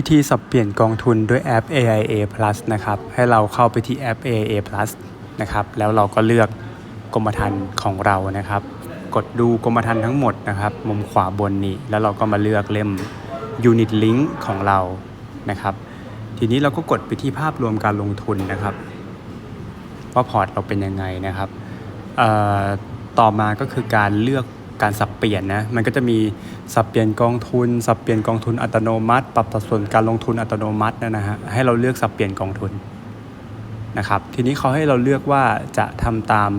วิธีสับเปลี่ยนกองทุนด้วยแอป AIA Plus นะครับ ให้เราเข้าไปที่แอป AIA Plus นะครับ แล้วเราก็เลือกกรมธรรม์ของเรานะครับ กดดูกรมธรรม์ทั้งหมดนะครับ มุมขวาบนนี้ แล้วเราก็มาเลือกเล่ม Unit Link ของเรา นะครับ ทีนี้เราก็กดไปที่ภาพรวมการลงทุนนะครับ ว่าพอร์ตเราเป็นยังไงนะครับ ต่อมาก็คือการเลือก การสับเปลี่ยนนะมันก็จะมีสับเปลี่ยนกองทุน สับเปลี่ยนกองทุนอัตโนมัติ ปรับสัดส่วนการลงทุนอัตโนมัตินะฮะให้เราเลือกสับเปลี่ยนกองทุนนะครับทีนี้เขาให้เราเลือกว่าจะทำตาม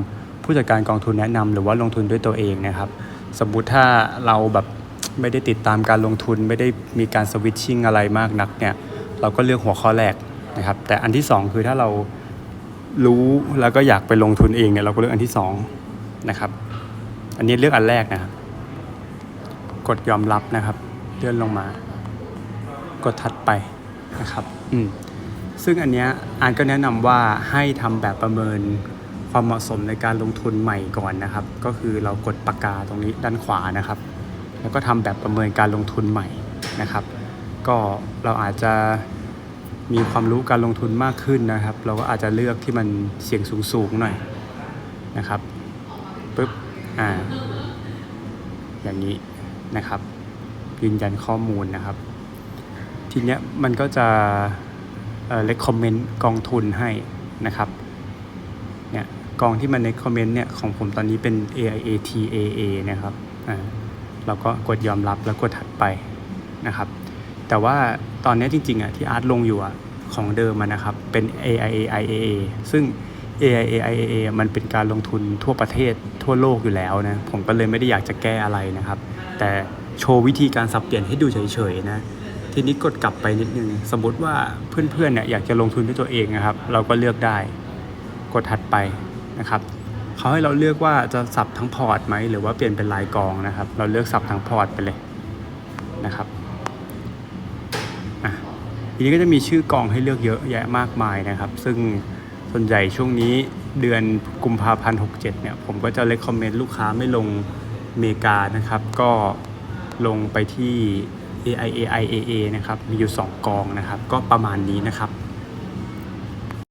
ผู้จัดการกองทุนแนะนำหรือว่าลงทุนด้วยตัวเองนะครับ สมมุติถ้าเราแบบไม่ได้ติดตามการลงทุนไม่ได้มีการสวิตชิ่งอะไรมากนักเนี่ยเราก็เลือกหัวข้อแรกนะครับแต่อันที่สองคือถ้าเรารู้แล้วก็อยากไปลงทุนเองเนี่ยเราก็เลือกอันที่สองนะครับ อันนี้เลือกอันแรกนะครับ กดยอมรับนะครับ เลื่อนลงมา กดถัดไปนะครับ อืม ซึ่งอันเนี้ยอานก็แนะนำว่าให้ทำแบบประเมินความเหมาะสมในการลงทุนใหม่ก่อนนะครับ ก็คือเรากดปากกาตรงนี้ด้านขวานะครับ แล้วก็ทำแบบประเมินการลงทุนใหม่นะครับ ก็เราอาจจะมีความรู้การลงทุนมากขึ้นนะครับ เราก็อาจจะเลือกที่มันเสี่ยงสูงๆหน่อยนะครับปุ๊บ อ่า อย่างนี้นะครับ ยืนยันข้อมูลนะครับ ทีเนี้ยมันก็จะเอ่อ recommend กองทุนให้นะครับเนี่ยกองที่มัน recommend เนี่ยของผมตอนนี้เป็น AIATAA นะครับอ่าเราก็กดยอมรับแล้วกดถัดไปนะครับ แต่ว่าตอนนี้จริงๆอะที่อาร์ตลงอยู่อะของเดิมมันนะครับเป็น AIA IAA ซึ่ง AIA IAA มันเป็นการลงทุนทั่วประเทศทั่วโลกอยู่แล้วนะ ผมก็เลยไม่ได้อยากจะแก้อะไรนะครับ แต่โชว์วิธีการสับเปลี่ยนให้ดูเฉยๆนะ ทีนี้กดกลับไปนิดนึง สมมติว่าเพื่อนๆเนี่ยอยากจะลงทุนด้วยตัวเองนะครับ เราก็เลือกได้ กดถัดไปนะครับเขาให้เราเลือกว่าจะสับทั้งพอร์ตไหมหรือว่าเปลี่ยนเป็นรายกองนะครับ เราเลือกสับทั้งพอร์ตไปเลยนะครับอะทีนี้ก็จะมีชื่อกองให้เลือกเยอะแยะมากมายนะครับ ซึ่ง ส่วนใหญ่ช่วงนี้เดือนกุมภาพันธ์67เนี่ยผมก็จะเลคคอมเมนต์ลูกค้าไม่ลงเมกานะครับ ก็ลงไปที่ AIA IAA นะครับ มีอยู่ 2 กองนะครับ ก็ประมาณนี้นะครับ